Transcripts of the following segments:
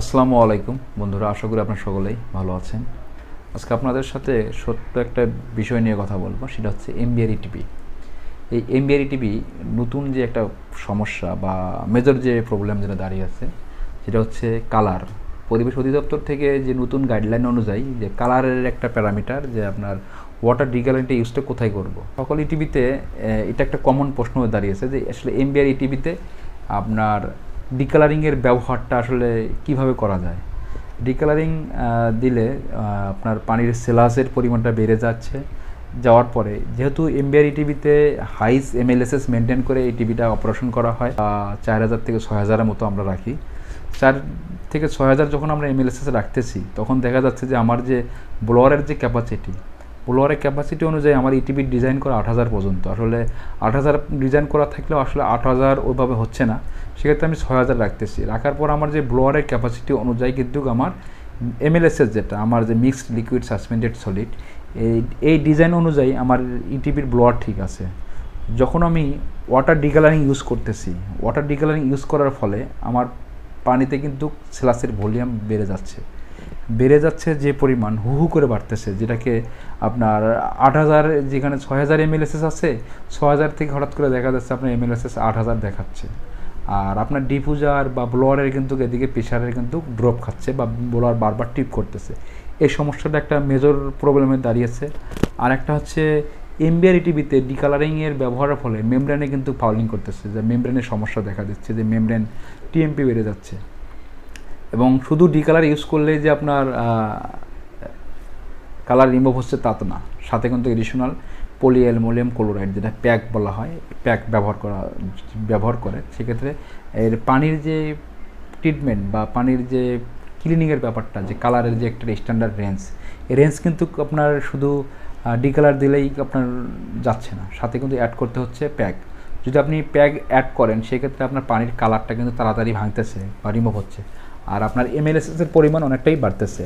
আসসালামু আলাইকুম। বন্ধুরা, আশা করি আপনারা সকলেই ভালো আছেন। আজকে আপনাদের সাথে সত্য একটা বিষয় নিয়ে কথা বলব, সেটা হচ্ছে এমবিআর ইটিপি এই এমবিআর ইটিপি নতুন যে একটা সমস্যা বা মেজর যে প্রবলেম যেটা দাঁড়িয়ে আছে, সেটা হচ্ছে কালার। পরিবেশ অধিদপ্তর থেকে যে নতুন গাইডলাইন অনুযায়ী যে কালারের একটা প্যারামিটার, যে আপনার ওয়াটার ডিকালেন্টে ইউজটা কোথায় করব? সকল ইটিভিতে এটা একটা কমন প্রশ্ন দাঁড়িয়েছে যে আসলে এমবিআর ইটিভিতে আপনার ডিকালারিংয়ের ব্যবহারটা আসলে কীভাবে করা যায়? ডিকালারিং দিলে আপনার পানির সেলাসের পরিমাণটা বেড়ে যাচ্ছে। যাওয়ার পরে, যেহেতু এমবিআর ইটিভিতে হাইস এমএলএসএস মেনটেন করে এই টিভিটা অপারেশন করা হয় চার হাজার থেকে ছয় হাজারের মতো আমরা রাখি। চার থেকে ছয় হাজার যখন আমরা এমএলএসএস রাখতেছি, তখন দেখা যাচ্ছে যে আমার যে ব্লোয়ারের যে ক্যাপাসিটি ব্লোয়ারের ক্যাপাসিটি অনুযায়ী আমার ইটিভি ডিজাইন করা আট হাজার পর্যন্ত। আসলে আট হাজার ডিজাইন করা থাকলেও আসলে আট হাজার ওইভাবে হচ্ছে না। সেক্ষেত্রে আমি ছয় হাজার রাখতেছি। রাখার পর আমার যে ব্লোয়ারের ক্যাপাসিটি অনুযায়ী কিন্তু আমার এমএলএসএস যেটা, আমার যে মিক্সড লিকুইড সাসপেন্ডেড সলিড এই এই ডিজাইন অনুযায়ী আমার ইটিভির ব্লোয়ার ঠিক আছে। যখন আমি ওয়াটার ডিকালারিং ইউজ করতেছি ওয়াটার ডিকালারিং ইউজ করার ফলে আমার পানিতে কিন্তু সেলাসের ভলিউম বেড়ে যাচ্ছে। বেড়ে যাচ্ছে যে পরিমাণ, হু হু করে বাড়তেছে, যেটাকে আপনার আট হাজার, যেখানে ছয় হাজার এমএলএসএস আছে ছ হাজার থেকে হঠাৎ করে দেখা যাচ্ছে আপনার এমএলএসএস আট হাজার দেখাচ্ছে। আর আপনার ডিফুজার বা ব্লোয়ারের কিন্তু এদিকে প্রেশারের কিন্তু ড্রপ খাচ্ছে বা ব্লোয়ার বারবার টিপ করতেছে। এই সমস্যাটা একটা মেজর প্রবলেমে দাঁড়িয়েছে। আর একটা হচ্ছে এমবিআর টিভিতে ডিকালারিংয়ের ব্যবহারের ফলে মেমব্রেনে কিন্তু ফাউলিং করতেছে, যে মেমব্রেনের সমস্যা দেখা দিচ্ছে, যে মেমব্রেন টিএমপি বেড়ে যাচ্ছে। এবং শুধু ডি কালার ইউজ করলে যে আপনার কালার রিমুভ হচ্ছে তা তো না। সাথে কিন্তু এডিশনাল পলি অ্যালুমিনিয়াম ক্লোরাইড যেটা প্যাক বলা হয় প্যাক ব্যবহার করা, ব্যবহার করে। সেক্ষেত্রে এর পানির যে ট্রিটমেন্ট বা পানির যে ক্লিনিংয়ের ব্যাপারটা, যে কালারের যে একটা স্ট্যান্ডার্ড রেঞ্জ, এই রেঞ্জ কিন্তু আপনার শুধু ডি কালার দিলেই আপনার যাচ্ছে না। সাথে কিন্তু অ্যাড করতে হচ্ছে প্যাক যদি আপনি প্যাক অ্যাড করেন, সেক্ষেত্রে আপনার পানির কালারটা কিন্তু তাড়াতাড়ি ভাঙতেছে বা রিমুভ হচ্ছে। আর আপনার এমএলএসএস এর পরিমাণ অনেকটাই বাড়তেছে।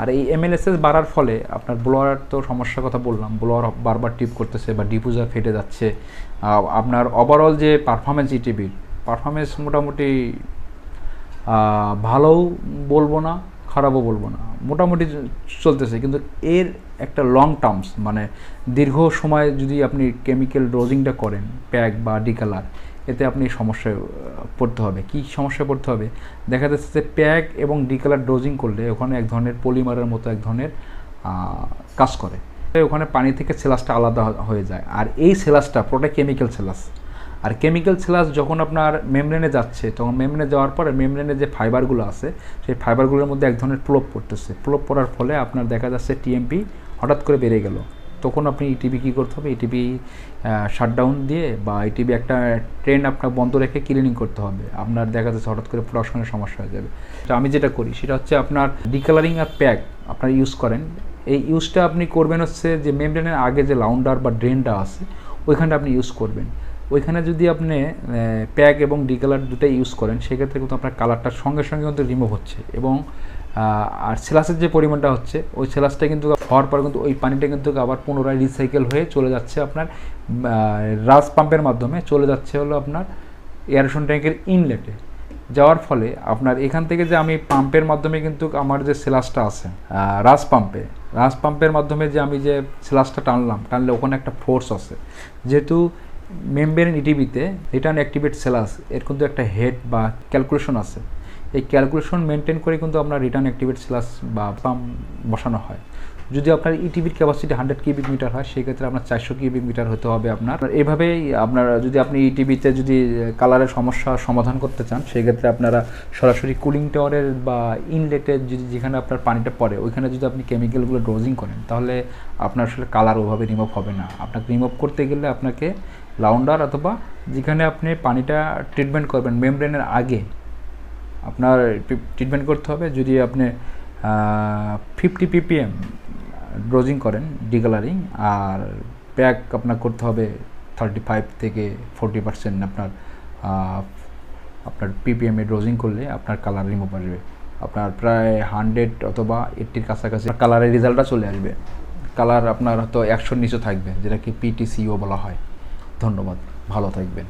আর এই এমএলএসএস বাড়ার ফলে আপনার ব্লোয়ার তো সমস্যার কথা বললাম ব্লোয়ার বারবার টিপ করতেছে বা ডিফুজার ফেটে যাচ্ছে। আপনার ওভারঅল যে পারফরমেন্স ইটিভির পারফরমেন্স মোটামুটি ভালোও বলব না, খারাপও বলব না। মোটামুটি চলতেছে, কিন্তু এর একটা লং টার্মস মানে দীর্ঘ সময় যদি আপনি কেমিক্যাল ডোজিংটা করেন প্যাক বা ডিকালার এতে আপনি সমস্যায় পড়তে হবে। কি সমস্যায় পড়তে হবে? দেখা যাচ্ছে যে প্যাক এবং ডিকালার ডোজিং করলে ওখানে এক ধরনের পলিমারের মতো এক ধরনের কাজ করে। ওখানে পানি থেকে সেলাসটা আলাদা হয়ে যায়। আর এই সেলাসটা, পুরোটা কেমিক্যাল সেলাস। আর কেমিক্যাল সেলাস যখন আপনার মেমব্রেনে যাচ্ছে, তখন মেমব্রেনে যাওয়ার পরে মেমব্রেনে যে ফাইবারগুলো আছে, সেই ফাইবারগুলোর মধ্যে এক ধরনের প্লোপ পড়তেছে। প্লোপ পড়ার ফলে আপনার দেখা যাচ্ছে টিএমপি হঠাৎ করে বেড়ে গেল। তখন আপনি ইটিভি কী করতে হবে? ইটিভি শাটডাউন দিয়ে বা ইটিভি একটা ট্রেন আপনার বন্ধ রেখে ক্লিনিং করতে হবে। আপনার দেখা যাচ্ছে হঠাৎ করে প্রোডাকশনের সমস্যা হয়ে যাবে। তো আমি যেটা করি, সেটা হচ্ছে আপনার ডিকালারিং আর প্যাক আপনার ইউজ করেন। এই ইউজটা আপনি করবেন হচ্ছে যে মেমব্রেনের আগে যে লাউন্ডার বা ড্রেনটা আছে, ওইখানটা আপনি ইউজ করবেন। ওইখানে যদি আপনি প্যাক এবং ডিকালার দুটাই ইউজ করেন, সেক্ষেত্রে কিন্তু আপনার কালারটা সঙ্গে সঙ্গে কিন্তু রিমুভ হচ্ছে এবং আর সেলাসের যে পরিমাণটা হচ্ছে, ওই সেলাসটা কিন্তু হওয়ার পর কিন্তু ওই পানিটা কিন্তু আবার পুনরায় রিসাইকেল হয়ে চলে যাচ্ছে আপনার রাস পাম্পের মাধ্যমে চলে যাচ্ছে হলো আপনার এয়ারেশন ট্যাঙ্কের ইনলেটে যাওয়ার ফলে আপনার এখান থেকে যে আমি পাম্পের মাধ্যমে কিন্তু আমার যে সেলাসটা আছে রাস পাম্পে, রাস পাম্পের মাধ্যমে যে আমি যে সেলাসটা টানলাম, টানলে ওখানে একটা ফোর্স আছে। যেহেতু মেমব্রেন ইটিভিতে রিটার্ন অ্যাক্টিভেট সেলাস এর কিন্তু একটা হেড বা ক্যালকুলেশন আছে। এই ক্যালকুলেশন মেনটেন করে কিন্তু আপনার রিটার্ন অ্যাক্টিভেট সেলাস বা পাম্প বসানো হয়। যদি আপনার ইটিভির ক্যাপাসিটি হান্ড্রেড কিউবিক মিটার হয়, সেক্ষেত্রে আপনার চারশো কিউবিক মিটার হতে হবে আপনার। এভাবেই আপনার যদি আপনি ইটিভিতে যদি কালারের সমস্যা সমাধান করতে চান, সেক্ষেত্রে আপনারা সরাসরি কুলিং টাওয়ারের বা ইনলেটের যদি যেখানে আপনার পানিটা পড়ে, ওইখানে যদি আপনি কেমিক্যালগুলো ডোজিং করেন, তাহলে আপনার আসলে কালার ওভাবে রিমুভ হবে না। আপনাকে রিমুভ করতে গেলে আপনাকে লাউন্ডার অথবা যেখানে আপনি পানিটা ট্রিটমেন্ট করবেন মেমব্রেনের আগে আপনার ট্রিটমেন্ট করতে হবে। যদি আপনি ফিফটি পিপিএম ড্রোজিং করেন ডিকালারিং আর প্যাক আপনার করতে হবে থার্টি ফাইভ থেকে ফোরটি পার্সেন্ট আপনার আপনার পিপিএমে ড্রোজিং করলে আপনার কালার রিমুভ আসবে আপনার প্রায় হান্ড্রেড অথবা এইট্টির কাছাকাছি কালারের রেজাল্টটা চলে আসবে। কালার আপনার হয়তো একশোর নিচে থাকবে, যেটাকে পিটিসিও বলা হয়। ধন্যবাদ। ভালো থাকবেন।